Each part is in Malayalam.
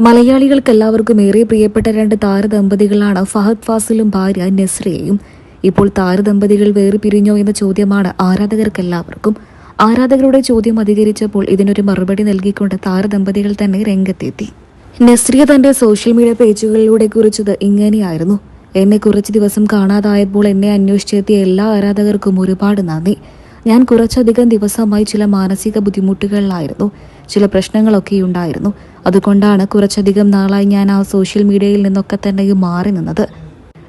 മലയാളികൾക്ക് എല്ലാവർക്കും ഏറെ പ്രിയപ്പെട്ട രണ്ട് താരദമ്പതികളാണ് ഫഹദ് ഫാസിലും ഭാര്യ നെസ്രയും ഇപ്പോൾ താരദമ്പതികൾ വേറെ പിരിഞ്ഞോ എന്ന ചോദ്യമാണ് ആരാധകർക്കെല്ലാവർക്കും. ആരാധകരുടെ ചോദ്യം അധികരിച്ചപ്പോൾ ഇതിനൊരു മറുപടി നൽകിക്കൊണ്ട് താരദമ്പതികൾ തന്നെ രംഗത്തെത്തി. നെസ്രിയ തന്റെ സോഷ്യൽ മീഡിയ പേജുകളിലൂടെ കുറിച്ചത് ഇങ്ങനെയായിരുന്നു. എന്നെ കുറച്ച് ദിവസം കാണാതായപ്പോൾ എന്നെ അന്വേഷിച്ചെത്തിയ എല്ലാ ആരാധകർക്കും ഒരുപാട് നന്ദി. ഞാൻ കുറച്ചധികം ദിവസമായി ചില മാനസിക ബുദ്ധിമുട്ടുകളിലായിരുന്നു. ചില പ്രശ്നങ്ങളൊക്കെ ഉണ്ടായിരുന്നു അതുകൊണ്ടാണ് കുറച്ചധികം നാളായി ഞാൻ ആ സോഷ്യൽ മീഡിയയിൽ നിന്നൊക്കെ തന്നെ മാറി നിന്നത്.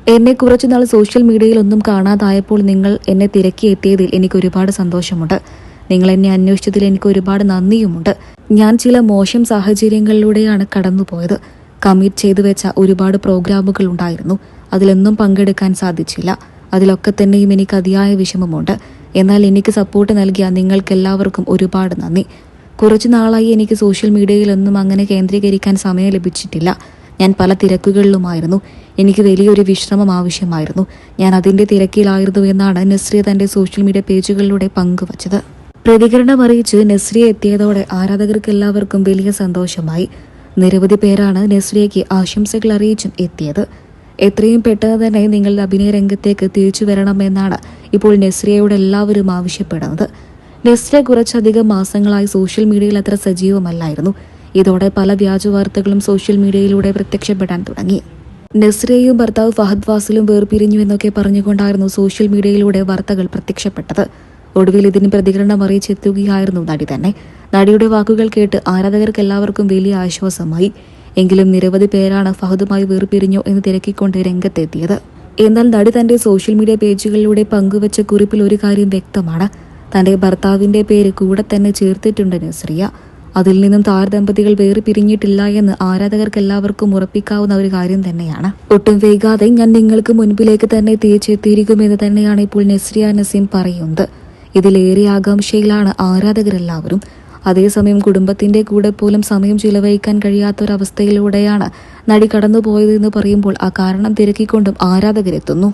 എന്നെ കുറച്ചു നാൾ സോഷ്യൽ മീഡിയയിൽ ഒന്നും കാണാതായപ്പോൾ നിങ്ങൾ എന്നെ തിരക്കി എത്തിയതിൽ എനിക്ക് ഒരുപാട് സന്തോഷമുണ്ട്. നിങ്ങൾ എന്നെ അന്വേഷിച്ചതിൽ എനിക്ക് ഒരുപാട് നന്ദിയുമുണ്ട്. ഞാൻ ചില മോശം സാഹചര്യങ്ങളിലൂടെയാണ് കടന്നുപോയത്. കമ്മിറ്റ് ചെയ്തു വെച്ച ഒരുപാട് പ്രോഗ്രാമുകൾ ഉണ്ടായിരുന്നു. അതിലൊന്നും പങ്കെടുക്കാൻ സാധിച്ചില്ല. അതിലൊക്കെ തന്നെയും എനിക്ക് അതിയായ വിഷമമുണ്ട്. എന്നാൽ എനിക്ക് സപ്പോർട്ട് നൽകിയ നിങ്ങൾക്കെല്ലാവർക്കും ഒരുപാട് നന്ദി. കുറച്ചു നാളായി എനിക്ക് സോഷ്യൽ മീഡിയയിലൊന്നും അങ്ങനെ കേന്ദ്രീകരിക്കാൻ സമയം ലഭിച്ചിട്ടില്ല. ഞാൻ പല തിരക്കുകളിലുമായിരുന്നു. എനിക്ക് വലിയൊരു വിശ്രമം ആവശ്യമായിരുന്നു. ഞാൻ അതിന്റെ തിരക്കിലായിരുന്നു എന്നാണ് നസ്രിയ തന്റെ സോഷ്യൽ മീഡിയ പേജുകളിലൂടെ പങ്കുവച്ചത്. പ്രതികരണം അറിയിച്ച് നസ്രിയ എത്തിയതോടെ ആരാധകർക്ക് എല്ലാവർക്കും വലിയ സന്തോഷമായി. നിരവധി പേരാണ് നസ്രിയയ്ക്ക് ആശംസകൾ അറിയിച്ചും എത്തിയത്. എത്രയും പെട്ടെന്ന് തന്നെ നിങ്ങളുടെ അഭിനയ രംഗത്തേക്ക് തിരിച്ചു വരണമെന്നാണ് ഇപ്പോൾ നെസ്രിയയോട് എല്ലാവരും ആവശ്യപ്പെടുന്നത്. നെസ്രിയ കുറച്ചധികം മാസങ്ങളായി സോഷ്യൽ മീഡിയയിൽ അത്ര സജീവമല്ലായിരുന്നു. ഇതോടെ പല വ്യാജ വാർത്തകളും സോഷ്യൽ മീഡിയയിലൂടെ പ്രത്യക്ഷപ്പെടാൻ തുടങ്ങി. നെസ്രിയയും ഭർത്താവ് ഫഹദ് വാസിലും വേർപിരിഞ്ഞു എന്നൊക്കെ പറഞ്ഞുകൊണ്ടായിരുന്നു സോഷ്യൽ മീഡിയയിലൂടെ വാർത്തകൾ പ്രത്യക്ഷപ്പെട്ടത്. ഒടുവിൽ ഇതിന് പ്രതികരണം അറിയിച്ചെത്തുകയായിരുന്നു നടി തന്നെ. നടിയുടെ വാക്കുകൾ കേട്ട് ആരാധകർക്ക് എല്ലാവർക്കും വലിയ ആശ്വാസമായി. എങ്കിലും നിരവധി പേരാണ് ഫഹദുമായി വേർപിരിഞ്ഞു എന്ന് തിരക്കിക്കൊണ്ട് രംഗത്തെത്തിയത്. എന്നാൽ നടി തന്റെ സോഷ്യൽ മീഡിയ പേജുകളിലൂടെ പങ്കുവച്ച കുറിപ്പിൽ ഒരു കാര്യം വ്യക്തമാണ്. തന്റെ ഭർത്താവിന്റെ പേര് കൂടെ തന്നെ ചേർത്തിട്ടുണ്ട് നസ്രിയ. അതിൽ നിന്നും താരദമ്പതികൾ വേറെ പിരിഞ്ഞിട്ടില്ല എന്ന് ആരാധകർക്ക് എല്ലാവർക്കും ഉറപ്പിക്കാവുന്ന ഒരു കാര്യം തന്നെയാണ്. ഒട്ടും വൈകാതെ ഞാൻ നിങ്ങൾക്ക് മുൻപിലേക്ക് തന്നെ തിരിച്ചെത്തിയിരിക്കുമെന്ന് തന്നെയാണ് ഇപ്പോൾ നസ്രിയ നസീം പറയുന്നത്. ഇതിലേറെ ആകാംക്ഷയിലാണ് ആരാധകരെല്ലാവരും. അതേസമയം കുടുംബത്തിന്റെ കൂടെ പോലും സമയം ചിലവഴിക്കാൻ കഴിയാത്ത കഴിയാത്തൊരവസ്ഥയിലൂടെയാണ് നടി കടന്നുപോയതെന്ന് പറയുമ്പോൾ ആ കാരണം തിരക്കിക്കൊണ്ടും ആരാധകരെത്തുന്നു.